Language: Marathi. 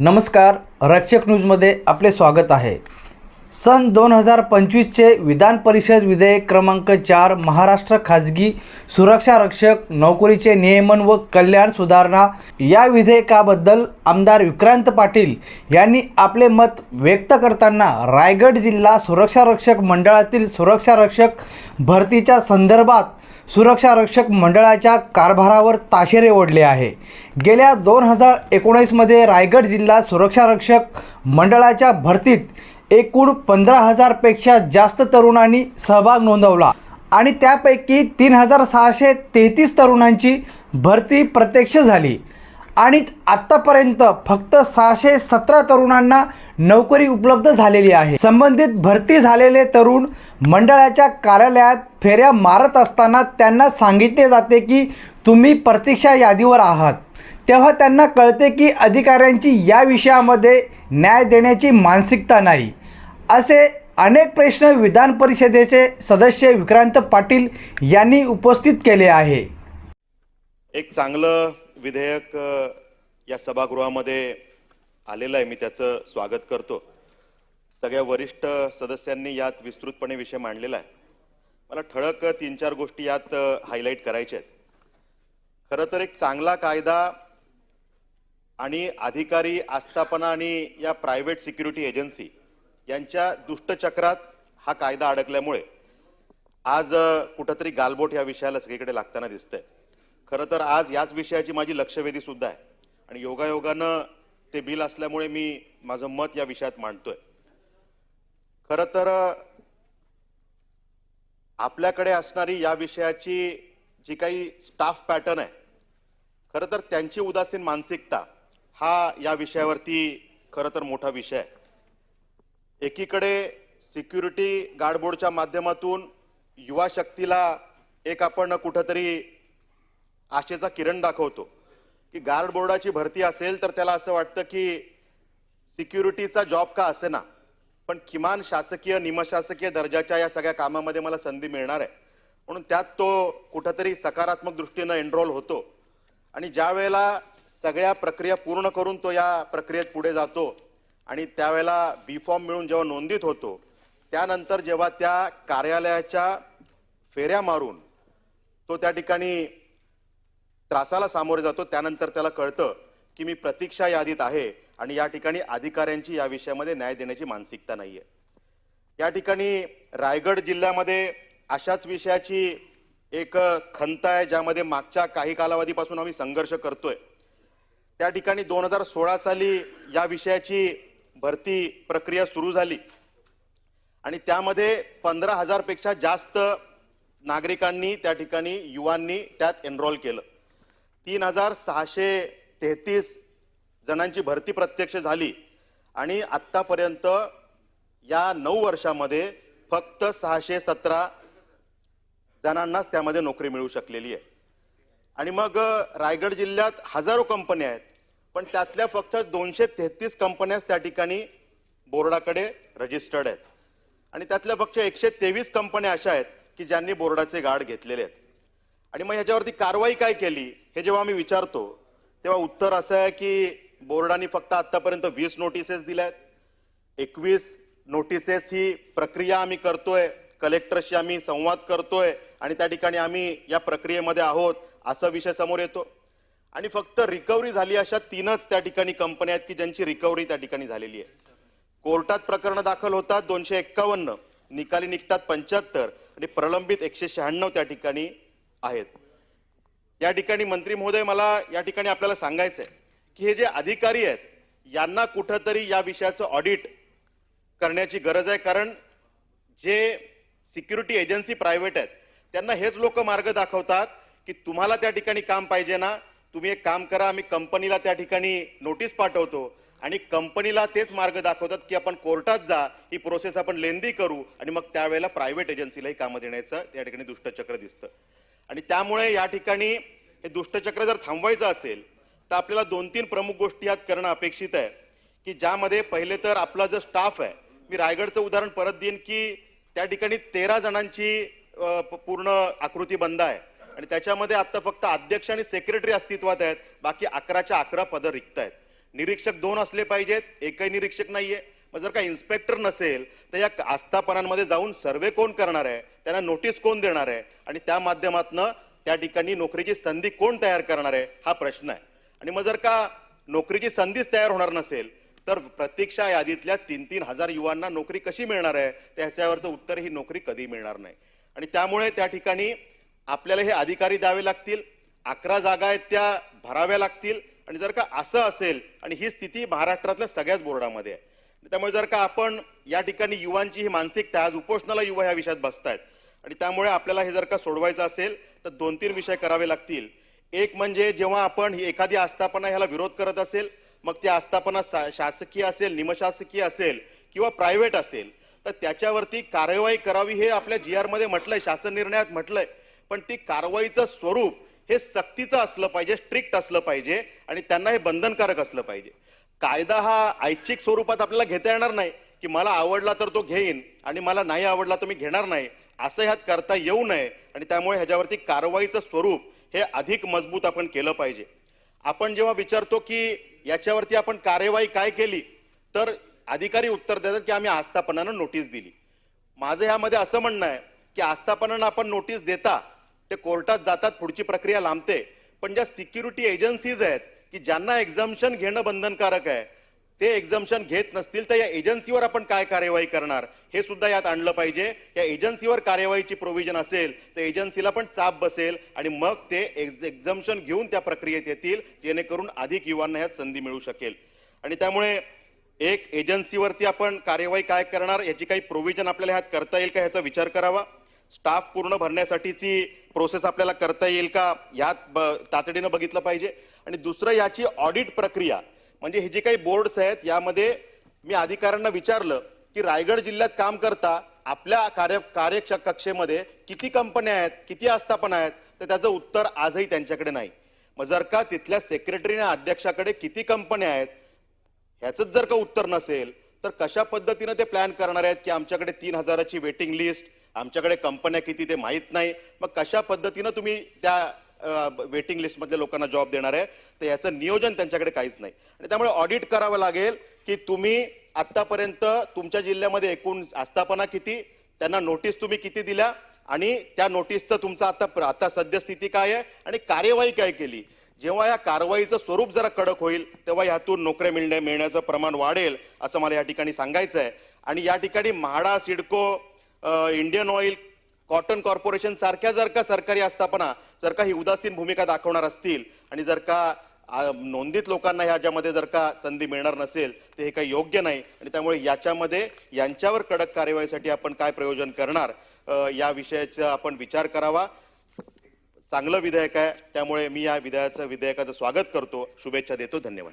नमस्कार रक्षक न्यूजमध्ये आपले स्वागत आहे. सन दोन हजार पंचवीसचे विधान परिषद विधेयक क्रमांक चार महाराष्ट्र खाजगी सुरक्षा रक्षक नोकरीचे नियमन व कल्याण सुधारणा या विधेयकाबद्दल आमदार विक्रांत पाटील यांनी आपले मत व्यक्त करताना रायगड जिल्हा सुरक्षा रक्षक मंडळातील सुरक्षा रक्षक भरतीच्या संदर्भात सुरक्षा रक्षक मंडळाच्या कारभारावर ताशेरे ओढले आहे. गेल्या दोन हजार एकोणीसमध्ये रायगड जिल्हा सुरक्षा रक्षक मंडळाच्या भरतीत एकूण पंधरा हजारपेक्षा जास्त तरुणांनी सहभाग नोंदवला. आणि त्यापैकी तीन हजार सहाशे तेहतीस तरुणांची भरती प्रत्यक्ष झाली. आणि आत्तापर्यंत फक्त सहाशे सतरा तरुणांना नोकरी उपलब्ध झालेली आहे. संबंधित भरती झालेले तरुण मंडळाच्या कार्यालयात फेऱ्या मारत असताना त्यांना सांगितले जाते की तुम्ही प्रतीक्षा यादीवर आहात. तेव्हा त्यांना कळते की अधिकाऱ्यांची या विषयामध्ये न्याय देण्याची मानसिकता नाही. असे अनेक प्रश्न विधान परिषदेचे सदस्य विक्रांत पाटील यांनी उपस्थित केले आहे. एक चांगलं विधेयक या सभागृहामध्ये आलेलं आहे. मी त्याचं स्वागत करतो. सगळ्या वरिष्ठ सदस्यांनी यात विस्तृतपणे विषय मांडलेला आहे. मला ठळक तीन चार गोष्टी यात हायलाईट करायच्या आहेत. खरं तर एक चांगला कायदा आणि अधिकारी आस्थापना आणि या प्रायव्हेट सिक्युरिटी एजन्सी यांच्या दुष्टचक्रात हा कायदा अडकल्यामुळे आज कुठंतरी गालबोट या विषयाला सगळीकडे लागताना दिसतंय. खरं तर आज याच विषयाची माझी लक्षवेधी सुद्धा आहे. आणि योगायोगानं ते बिल असल्यामुळे मी माझं मत या विषयात मांडतोय. खरं तर आपल्याकडे असणारी या विषयाची जी काही स्टाफ पॅटर्न आहे खरं तर त्यांची उदासीन मानसिकता हा या विषयावरती खरं तर मोठा विषय आहे. एकीकडे सिक्युरिटी गार्ड बोर्डच्या माध्यमातून युवा शक्तीला एक आपण कुठंतरी आशेचा किरण दाखवतो. की गार्ड बोर्डाची भरती असेल तर त्याला असं वाटतं की सिक्युरिटीचा जॉब का असे ना पण किमान शासकीय निमशासकीय दर्जाच्या या सगळ्या कामामध्ये मला संधी मिळणार आहे. म्हणून त्यात तो कुठंतरी सकारात्मक दृष्टीनं एनरोल होतो. आणि ज्या वेळेला सगळ्या प्रक्रिया पूर्ण करून तो या प्रक्रियेत पुढे जातो. आणि त्यावेळेला बी फॉर्म मिळून जेव्हा नोंदीत होतो त्यानंतर जेव्हा त्या कार्यालयाच्या फेऱ्या मारून तो त्या ठिकाणी त्रासाला सामोरे जातो त्यानंतर त्याला कळतं की मी प्रतीक्षा यादीत आहे आणि या ठिकाणी अधिकाऱ्यांची या विषयामध्ये न्याय देण्याची मानसिकता नाही आहे या ठिकाणी रायगड जिल्ह्यामध्ये अशाच विषयाची एक खंत आहे ज्यामध्ये मागच्या काही कालावधीपासून आम्ही संघर्ष करतोय. त्या ठिकाणी दोन हजार सोळा साली या विषयाची भरती प्रक्रिया सुरू झाली. आणि त्यामध्ये पंधरा हजारपेक्षा जास्त नागरिकांनी त्या ठिकाणी युवांनी त्यात एनरोल केलं. तीन हजार सहाशे तेहतीस जणांची भरती प्रत्यक्ष झाली. आणि आत्तापर्यंत या नऊ वर्षामध्ये फक्त सहाशे सतरा जणांनाच त्यामध्ये नोकरी मिळू शकलेली आहे. आणि मग रायगड जिल्ह्यात हजारो कंपन्या आहेत. पण त्यातल्या फक्त दोनशे तेहतीस कंपन्याच त्या ठिकाणी बोर्डाकडे रजिस्टर्ड आहेत. आणि त्यातल्या फक्त एकशे तेवीस कंपन्या अशा आहेत की ज्यांनी बोर्डाचे गार्ड घेतलेले आहेत. आणि मग ह्याच्यावरती कारवाई काय केली हे जेव्हा आम्ही विचारतो तेव्हा उत्तर असं आहे की बोर्डाने फक्त आतापर्यंत वीस नोटिसेस दिल्या आहेत एकवीस नोटिसेस ही प्रक्रिया आम्ही करतोय कलेक्टरशी आम्ही संवाद करतोय आणि त्या ठिकाणी आम्ही या प्रक्रियेमध्ये आहोत असा विषय समोर येतो. आणि फक्त रिकव्हरी झाली अशा तीनच त्या ठिकाणी कंपन्या आहेत की ज्यांची रिकव्हरी त्या ठिकाणी झालेली आहे. कोर्टात प्रकरणं दाखल होतात दोनशे एक्कावन्न निकाली निघतात पंच्याहत्तर आणि प्रलंबित एकशे शहाण्णव त्या ठिकाणी आहेत. या ठिकाणी मंत्री महोदय मला या ठिकाणी आपल्याला सांगायचं आहे की हे जे अधिकारी आहेत यांना कुठंतरी या विषयाचं ऑडिट करण्याची गरज आहे. कारण जे सिक्युरिटी एजन्सी प्रायव्हेट आहेत त्यांना हेच लोक मार्ग दाखवतात की तुम्हाला त्या ठिकाणी काम पाहिजे ना तुम्ही एक काम करा आम्ही कंपनीला त्या ठिकाणी नोटीस पाठवतो आणि कंपनीला तेच मार्ग दाखवतात की आपण कोर्टात जा ही प्रोसेस आपण लेंदी करू आणि मग त्यावेळेला प्रायव्हेट एजन्सीलाही कामं देण्याचं त्या ठिकाणी दुष्टचक्र दिसतं. आणि त्यामुळे या ठिकाणी हे दुष्टचक्र जर थांबवायचं असेल तर आपल्याला दोन तीन प्रमुख गोष्टी यात करणं अपेक्षित आहे की ज्यामध्ये पहिले तर आपला जो स्टाफ आहे मी रायगडचं उदाहरण परत देईन की त्या ठिकाणी तेरा जणांची पूर्ण आकृती बंद आहे. आणि त्याच्यामध्ये आता फक्त अध्यक्ष आणि सेक्रेटरी अस्तित्वात आहेत. बाकी अकराच्या अकरा पदं रिक्त आहेत निरीक्षक दोन असले पाहिजेत. एकही निरीक्षक नाहीये. मग जर का इन्स्पेक्टर नसेल तर या आस्थापनांमध्ये जाऊन सर्वे कोण करणार आहे? त्यांना नोटीस कोण देणार आहे? आणि त्या माध्यमातनं त्या ठिकाणी नोकरीची संधी कोण तयार करणार आहे? हा प्रश्न आहे. आणि मग जर का नोकरीची संधीच तयार होणार नसेल तर प्रतीक्षा यादीतल्या तीन तीन हजार युवांना नोकरी कशी मिळणार आहे? त्याच्यावरचं उत्तर ही नोकरी कधी मिळणार नाही. आणि त्यामुळे त्या ठिकाणी आपल्याला हे अधिकारी द्यावे लागतील अकरा जागा आहेत त्या भराव्या लागतील आणि जर का असं असेल आणि ही स्थिती महाराष्ट्रातल्या सगळ्याच बोर्डामध्ये आहे त्यामुळे जर का आपण या ठिकाणी युवांची ही मानसिकता आज उपोषणाला युवा या विषयात बसतायत आणि त्यामुळे आपल्याला हे जर का सोडवायचं असेल तर दोन तीन विषय करावे लागतील. एक म्हणजे जेव्हा आपण ही एखादी आस्थापना ह्याला विरोध करत असेल मग ती आस्थापना शासकीय असेल निमशासकीय असेल किंवा प्रायव्हेट असेल तर त्याच्यावरती कारवाई करावी हे आपल्या जी आरमध्ये म्हटलंय शासन निर्णयात म्हटलंय. पण ती कारवाईचं स्वरूप हे सक्तीचं असलं पाहिजे स्ट्रिक्ट असलं पाहिजे आणि त्यांना हे बंधनकारक असलं पाहिजे. कायदा हा ऐच्छिक स्वरूपात आपल्याला घेता येणार नाही की मला आवडला तर तो घेईन आणि मला नाही आवडला तर मी घेणार नाही. असं ह्यात करता येऊ नये आणि त्यामुळे ह्याच्यावरती कारवाईचं स्वरूप हे अधिक मजबूत आपण केलं पाहिजे. आपण जेव्हा विचारतो की याच्यावरती आपण कार्यवाही काय केली तर अधिकारी उत्तर देतात की आम्ही आस्थापनानं नोटीस दिली. माझं ह्यामध्ये असं म्हणणं आहे की आस्थापनानं आपण नोटीस देता ते कोर्टात जातात पुढची प्रक्रिया लांबते. पण ज्या सिक्युरिटी एजन्सीज आहेत की ज्यांना एक्झाम्शन घेणं बंधनकारक आहे ते एक्झाम्शन घेत नसतील तर या एजन्सीवर आपण काय कार्यवाही करणार? हे सुद्धा यात आणलं पाहिजे. या एजन्सीवर कार्यवाहीची प्रोव्हिजन असेल तर एजन्सीला पण चाप बसेल आणि मग ते एक्झाम्शन घेऊन त्या प्रक्रियेत येतील जेणेकरून अधिक युवांना ह्यात संधी मिळू शकेल. आणि त्यामुळे एक एजन्सीवरती आपण कार्यवाही काय करणार याची काही प्रोव्हिजन आपल्याला ह्यात करता येईल का ह्याचा विचार करावा? स्टाफ पूर्ण भरण्यासाठीची प्रोसेस आपल्याला करता येईल का यात तातडीनं बघितलं पाहिजे. आणि दुसरं याची ऑडिट प्रक्रिया म्हणजे हे जे काही बोर्ड्स आहेत यामध्ये मी अधिकाऱ्यांना विचारलं की रायगड जिल्ह्यात काम करता आपल्या कार्य कार्यकक्षेमध्ये किती कंपन्या आहेत किती आस्थापना आहेत तर त्याचं उत्तर आजही त्यांच्याकडे नाही. मग जर का तिथल्या सेक्रेटरी आणि अध्यक्षाकडे किती कंपन्या आहेत ह्याचंच जर का उत्तर नसेल तर कशा पद्धतीनं ते प्लॅन करणार आहेत की आमच्याकडे तीन हजाराची वेटिंग लिस्ट आमच्याकडे कंपन्या किती ते माहीत नाही. मग कशा पद्धतीनं तुम्ही त्या वेटिंग लिस्टमधल्या लोकांना जॉब देणार आहे? तर याचं नियोजन त्यांच्याकडे काहीच नाही. आणि त्यामुळे ऑडिट करावं लागेल की तुम्ही आत्तापर्यंत तुमच्या जिल्ह्यामध्ये एकूण आस्थापना किती त्यांना नोटीस तुम्ही किती दिल्या आणि त्या नोटीसचं तुमचं आता आता सद्यस्थिती काय आहे आणि कार्यवाही काय केली. जेव्हा या कारवाईचं स्वरूप जरा कडक होईल तेव्हा यातून नोकऱ्या मिळण्या मिळण्याचं प्रमाण वाढेल असं मला या ठिकाणी सांगायचं आहे आणि या ठिकाणी MHADA CIDCO Indian Oil Cotton Corporation सारख्या जर का सरकारी आस्थापना जर का ही उदासीन भूमिका दाखवणार असतील आणि जर का नोंदीत लोकांना ह्याच्यामध्ये जर का संधी मिळणार नसेल तर हे काही योग्य नाही. आणि त्यामुळे याच्यामध्ये यांच्यावर कडक कार्यवाहीसाठी आपण काय प्रयोजन करणार? या विषयाचा आपण विचार करावा. चांगलं विधेयक आहे त्यामुळे मी या विधेयकाचं विधेयकाचं स्वागत करतो. शुभेच्छा देतो धन्यवाद.